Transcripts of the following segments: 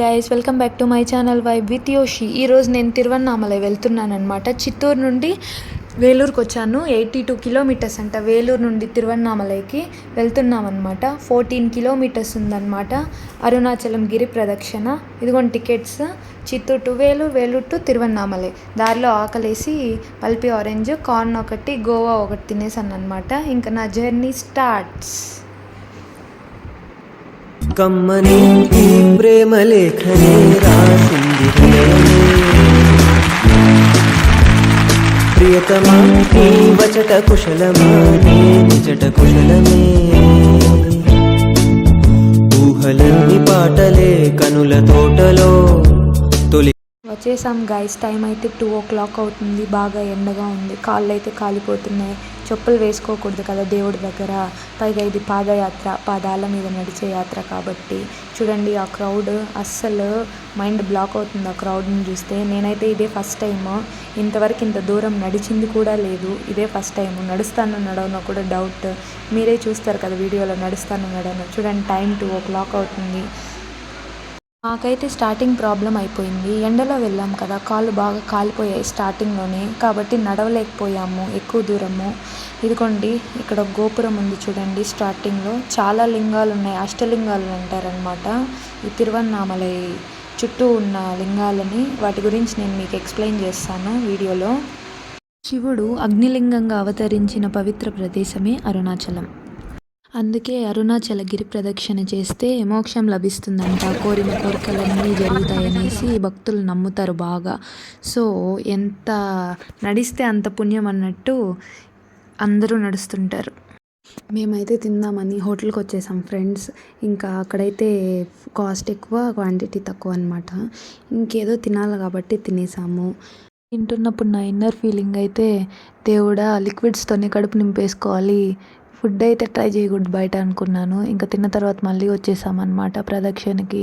Guys welcome back to my channel Y with Yoshi ఈరోజు నేను తిరువన్నామలై వెళ్తున్నాను అనమాట చిత్తూరు నుండి వేలూరుకి వచ్చాను. ఎయిటీ టూ కిలోమీటర్స్ అంట వేలూరు నుండి తిరువన్నామలైకి వెళ్తున్నాం అనమాట ఫోర్టీన్ కిలోమీటర్స్ ఉందన్నమాట. అరుణాచలం గిరి ప్రదక్షిణ. ఇదిగోండి tickets. Chittoor to Vellore Vellore to Tiruvannamalai. దారిలో ఆకలేసి పల్పి ఆరెంజ్ కార్న్ ఒకటి గోవా ఒకటి తినేసాను అనమాట ఇంకా నా జర్నీ స్టార్ట్స్. కమ్మని ఈ ప్రేమ లేఖనే రాసింది ప్రియతమా నీ వచట కుశలమా? నీ నిజట కుశలమే. ఊహలన్నీ పాటలే కనుల తోటలో. వచ్చేసాం గైస్ టైం అయితే టూ ఓ క్లాక్ అవుతుంది. బాగా ఎండగా ఉంది. కాళ్ళు అయితే కాలిపోతున్నాయి. చెప్పులు వేసుకోకూడదు కదా దేవుడి దగ్గర. పైగా ఇది పాదయాత్ర. పాదాల మీద నడిచే యాత్ర కాబట్టి. చూడండి ఆ క్రౌడ్ అస్సలు మైండ్ బ్లాక్ అవుతుంది ఆ క్రౌడ్ని చూస్తే. నేనైతే ఇదే ఫస్ట్ టైం ఇంతవరకు ఇంత దూరం నడిచింది కూడా లేదు. ఇదే ఫస్ట్ టైం నడుస్తాను నడవనో కూడా డౌట్ మీరే చూస్తారు కదా వీడియోలో నడుస్తాను నడవను. చూడండి టైం టూ ఓ క్లాక్ అవుతుంది. మాకైతే స్టార్టింగ్ ప్రాబ్లం అయిపోయింది. ఎండలో వెళ్ళాం కదా కాళ్ళు బాగా కాలిపోయాయి స్టార్టింగ్లోనే కాబట్టి నడవలేకపోయాము ఎక్కువ దూరము. ఇదిగోండి ఇక్కడ గోపురం ఉంది చూడండి స్టార్టింగ్లో చాలా లింగాలు ఉన్నాయి అష్టలింగాలు అంటారనమాట ఈ తిరువన్నామలై చుట్టూ ఉన్న లింగాలని వాటి గురించి నేను మీకు ఎక్స్ప్లెయిన్ చేస్తాను వీడియోలో. శివుడు అగ్నిలింగంగా అవతరించిన పవిత్ర ప్రదేశమే అరుణాచలం. అందుకే అరుణాచల గిరి ప్రదక్షిణ చేస్తే మోక్షం లభిస్తుందంట. కోరిన కోరికలన్నీ జరుగుతాయనేసి భక్తులు నమ్ముతారు బాగా. సో ఎంత నడిస్తే అంత పుణ్యం అన్నట్టు అందరూ నడుస్తుంటారు. మేమైతే తిందామని హోటల్కి వచ్చేసాం ఫ్రెండ్స్. ఇంకా అక్కడైతే కాస్ట్ ఎక్కువ క్వాంటిటీ తక్కువ అనమాట ఇంకేదో తినాలి కాబట్టి తినేసాము. తింటున్నప్పుడు నా ఇన్నర్ ఫీలింగ్ అయితే దేవుడా లిక్విడ్స్తోనే కడుపు నింపేసుకోవాలి. ఫుడ్ అయితే ట్రై చేయకూడదు బయట అనుకున్నాను. ఇంకా తిన్న తర్వాత మళ్ళీ వచ్చేసామన్నమాట ప్రదక్షిణకి.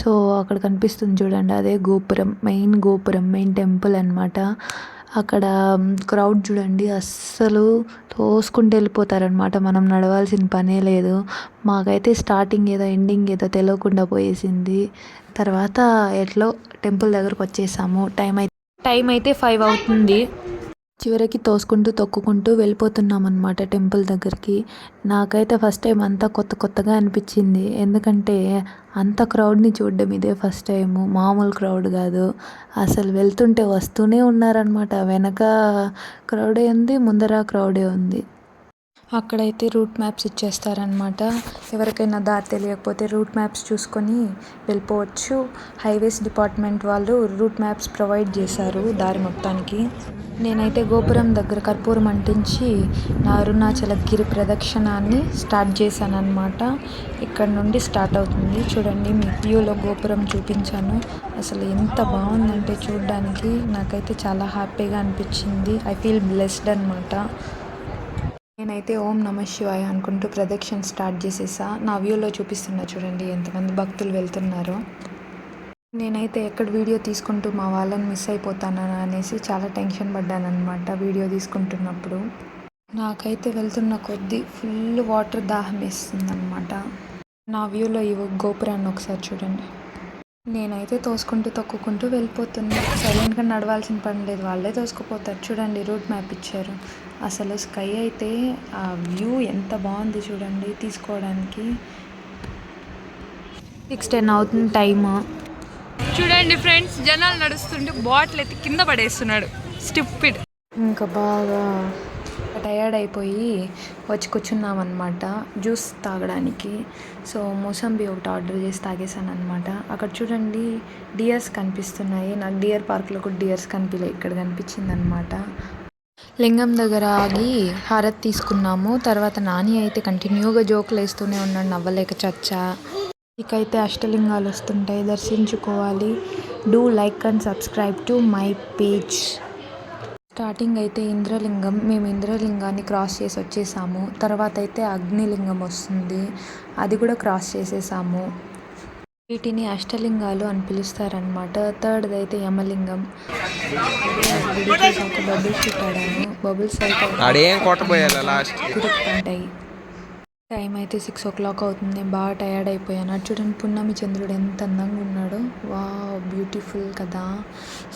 సో అక్కడ కనిపిస్తుంది చూడండి అదే గోపురం మెయిన్ గోపురం మెయిన్ టెంపుల్ అనమాట అక్కడ క్రౌడ్ చూడండి అస్సలు తోసుకుంటూ వెళ్ళిపోతారనమాట మనం నడవాల్సిన పనే లేదు. మాకైతే స్టార్టింగ్ ఏదో ఎండింగ్ ఏదో తెలియకుండా పోయేసింది. తర్వాత ఎట్లో టెంపుల్ దగ్గరకు వచ్చేసాము. టైం అయితే టైం అయితే ఫైవ్ అవుతుంది. చివరికి తోసుకుంటూ తొక్కుకుంటూ వెళ్ళిపోతున్నాం అనమాట టెంపుల్ దగ్గరికి. నాకైతే ఫస్ట్ టైం అంతా కొత్త కొత్తగా అనిపించింది. ఎందుకంటే అంత క్రౌడ్ని చూడడం ఇదే ఫస్ట్ టైము మామూలు క్రౌడ్ కాదు. అసలు వెళ్తుంటే వస్తూనే ఉన్నారనమాట వెనక క్రౌడే ఉంది ముందర క్రౌడే ఉంది. అక్కడైతే రూట్ మ్యాప్స్ ఇచ్చేస్తారనమాట ఎవరికైనా దారి తెలియకపోతే రూట్ మ్యాప్స్ చూసుకొని వెళ్ళిపోవచ్చు. హైవేస్ డిపార్ట్మెంట్ వాళ్ళు రూట్ మ్యాప్స్ ప్రొవైడ్ చేశారు దారి మొత్తానికి. నేనైతే గోపురం దగ్గర కర్పూరం అంటించి నా అరుణాచల గిరి ప్రదక్షిణాన్ని స్టార్ట్ చేశాను అనమాట ఇక్కడ నుండి స్టార్ట్ అవుతుంది. చూడండి మీ వ్యూలో గోపురం చూపించాను. అసలు ఎంత బాగుందంటే చూడడానికి. నాకైతే చాలా హ్యాపీగా అనిపించింది. ఐ ఫీల్ బ్లెస్డ్ అనమాట నేనైతే ఓం నమ శివాయ అనుకుంటూ ప్రదక్షిణ స్టార్ట్ చేసేసా. నా వ్యూలో చూపిస్తున్నా చూడండి ఎంతమంది భక్తులు వెళ్తున్నారో. నేనైతే ఎక్కడ వీడియో తీసుకుంటూ మా వాళ్ళని మిస్ అయిపోతానని అనేసి చాలా టెన్షన్ పడ్డానమాట వీడియో తీసుకుంటున్నప్పుడు. నాకైతే వెళ్తున్న కొద్దీ ఫుల్ వాటర్ దాహం వేస్తుంది అనమాట నా వ్యూలో ఈ గోపురాన్ని ఒకసారి చూడండి. నేనైతే తోసుకుంటూ తొక్కుకుంటూ వెళ్ళిపోతున్నా. సైలెంట్గా నడవాల్సిన పని లేదు. వాళ్ళే తోసుకుపోతారు. చూడండి రూట్ మ్యాప్ ఇచ్చారు. అసలు స్కై అయితే ఆ వ్యూ ఎంత బాగుంది చూడండి తీసుకోవడానికి. సిక్స్ టెన్ అవుతుంది టైమ్. చూడండి ఫ్రెండ్స్ జనాలు నడుస్తుంటే బాటిల్ ఎత్తి కింద పడేస్తున్నాడు. స్టిప్పిడ్ ఇంకా బాగా టయర్డ్ అయిపోయి వచ్చి కూర్చున్నాం అనమాట జ్యూస్ తాగడానికి. సో మోసంబి ఒకటి ఆర్డర్ చేసి తాగేసాను అనమాట అక్కడ చూడండి డియర్స్ కనిపిస్తున్నాయి. నాకు డియర్ పార్క్లో కూడా డియర్స్ కనిపించలే ఇక్కడ కనిపించింది అనమాట లింగం దగ్గర ఆగి హారత్ తీసుకున్నాము. తర్వాత నాని అయితే కంటిన్యూగా జోకులు వేస్తూనే ఉన్నాడు నవ్వలేక చచ్చా. ఇకైతే అష్టలింగాలు వస్తుంటాయి దర్శించుకోవాలి. Do like and subscribe to my page. Starting అయితే ఇంద్రలింగం మేము ఇంద్రలింగాన్ని క్రాస్ చేసి వచ్చేసాము. తర్వాత అయితే అగ్నిలింగం వస్తుంది. అది కూడా క్రాస్ చేసేసాము. వీటిని అష్టలింగాలు అని పిలుస్తారనమాట థర్డ్ది అయితే యమలింగం. ఒక బబుల్ షూట్ ఆడాను బబుల్స్ అయితే తిరుగుతుంటాయి టైం అయితే సిక్స్ ఓ క్లాక్ అవుతుంది. బాగా టయర్డ్ అయిపోయాను. అటు చూడండి పున్నమి చంద్రుడు ఎంత అందంగా ఉన్నాడో. వా బ్యూటిఫుల్ కదా.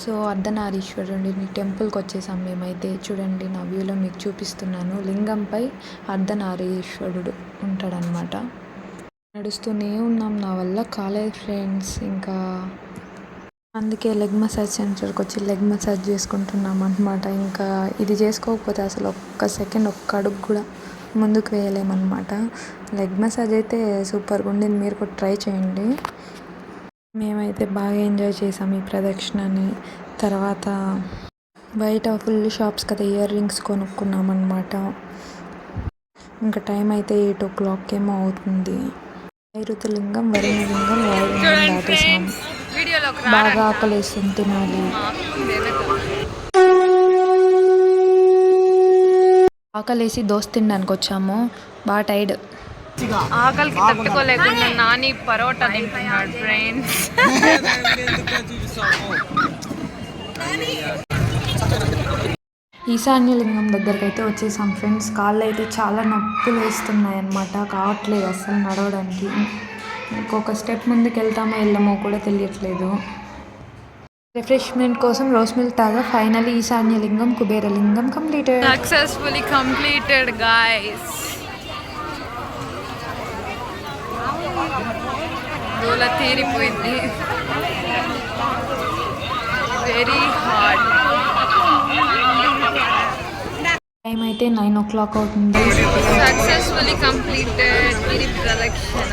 సో అర్ధనారీశ్వరుడిని టెంపుల్కి వచ్చేసాం మేమైతే. చూడండి నా వ్యూలో మీకు చూపిస్తున్నాను. లింగంపై అర్ధనారీశ్వరుడు ఉంటాడనమాట నడుస్తూనే ఉన్నాం. నా వల్ల కాలేజ్ ఫ్రెండ్స్. ఇంకా అందుకే లెగ్ మసాజ్ సెంటర్కి వచ్చి లెగ్ మసాజ్ చేసుకుంటున్నాం అనమాట ఇంకా ఇది చేసుకోకపోతే అసలు ఒక్క సెకండ్ ఒక్క అడుగు కూడా ముందుకు వేయలేమన్నమాట. లెగ్ మసాజ్ అయితే సూపర్గా ఉండింది మీరు కూడా ట్రై చేయండి. మేమైతే బాగా ఎంజాయ్ చేసాం ఈ ప్రదక్షిణని. తర్వాత బయట ఫుల్ షాప్స్ కదా ఇయర్ రింగ్స్ కొనుక్కున్నాం అనమాట ఇంకా టైం అయితే ఎయిట్ ఓ క్లాక్ ఏమో అవుతుంది. నైరుతిలింగం వరుణలింగం వాయులింగం దాటేసాం. బాగా ఆకలేస్తుంది తినాలి. ఆకలేసి దోశ తినడానికి వచ్చాము. బాగా టైర్డ్. ఆకలికి తట్టుకోలేకుండా నాని పరోటా తింటున్నాడు ఫ్రెండ్స్ ఈశాన్యలింగం దగ్గరికి అయితే వచ్చేసాం ఫ్రెండ్స్ కాళ్ళు అయితే చాలా నొప్పులు వేస్తున్నాయి అనమాట కావట్లేదు అసలు నడవడానికి. ఇంకొక స్టెప్ ముందుకు వెళ్తామో వెళ్ళమో కూడా తెలియట్లేదు. రిఫ్రెష్మెంట్ కోసం రోస్ మిల్క్ తాగా final Eshanyalingam Kuberalingam completed successfully completed guys దూల తీరిపోయింది. వెరీ హార్డ్ టైం అయితే నైన్ ఓ క్లాక్ అవుతుంది సక్సెస్ఫుల్లీ కంప్లీటెడ్ గిరి ప్రదక్షిణ